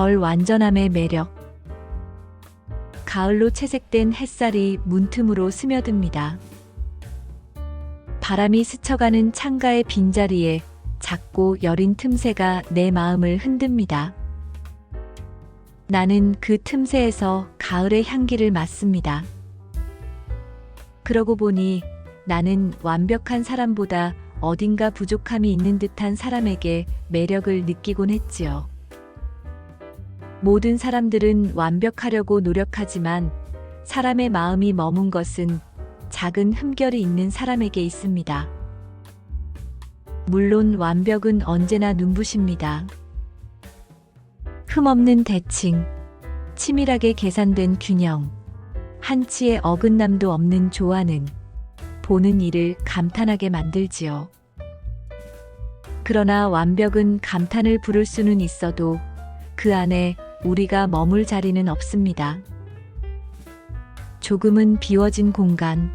덜 완전함의 매력. 가을로 채색된 햇살이 문틈으로 스며듭니다. 바람이 스쳐가는 창가의 빈자리에 작고 여린 틈새가 내 마음을 흔듭니다. 나는 그 틈새에서 가을의 향기를 맡습니다. 그러고 보니 나는 완벽한 사람보다 어딘가 부족함이 있는 듯한 사람에게 매력을 느끼곤 했지요. 모든 사람들은 완벽하려고 노력하지만 사람의 마음이 머문 것은 작은 흠결이 있는 사람에게 있습니다. 물론 완벽은 언제나 눈부십니다. 흠없는 대칭, 치밀하게 계산된 균형, 한치의 어긋남도 없는 조화는 보는 이를 감탄하게 만들지요. 그러나 완벽은 감탄을 부를 수는 있어도 그 안에 우리가 머물 자리는 없습니다. 조금은 비워진 공간,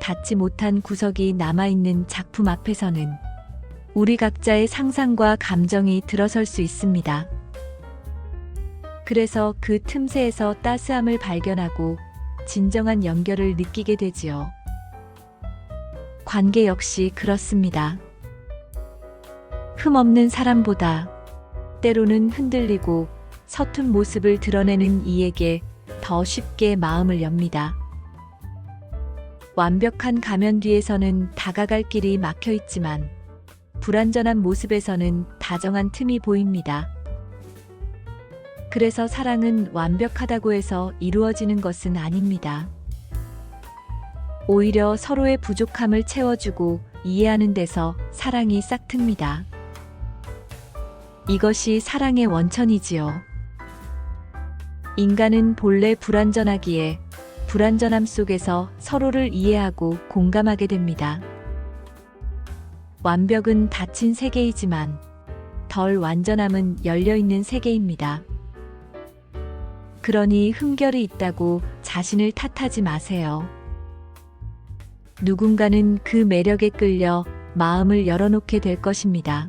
닿지 못한 구석이 남아있는 작품 앞에서는 우리 각자의 상상과 감정이 들어설 수 있습니다. 그래서 그 틈새에서 따스함을 발견하고 진정한 연결을 느끼게 되지요. 관계 역시 그렇습니다. 흠없는 사람보다 때로는 흔들리고 서툰 모습을 드러내는 이에게 더 쉽게 마음을 엽니다. 완벽한 가면 뒤에서는 다가갈 길이 막혀 있지만 불완전한 모습에서는 다정한 틈이 보입니다. 그래서 사랑은 완벽하다고 해서 이루어지는 것은 아닙니다. 오히려 서로의 부족함을 채워주고 이해하는 데서 사랑이 싹틉니다. 이것이 사랑의 원천이지요. 인간은 본래 불완전하기에 불완전함 속에서 서로를 이해하고 공감하게 됩니다. 완벽은 닫힌 세계이지만 덜 완전함은 열려있는 세계입니다. 그러니 흠결이 있다고 자신을 탓하지 마세요. 누군가는 그 매력에 끌려 마음을 열어놓게 될 것입니다.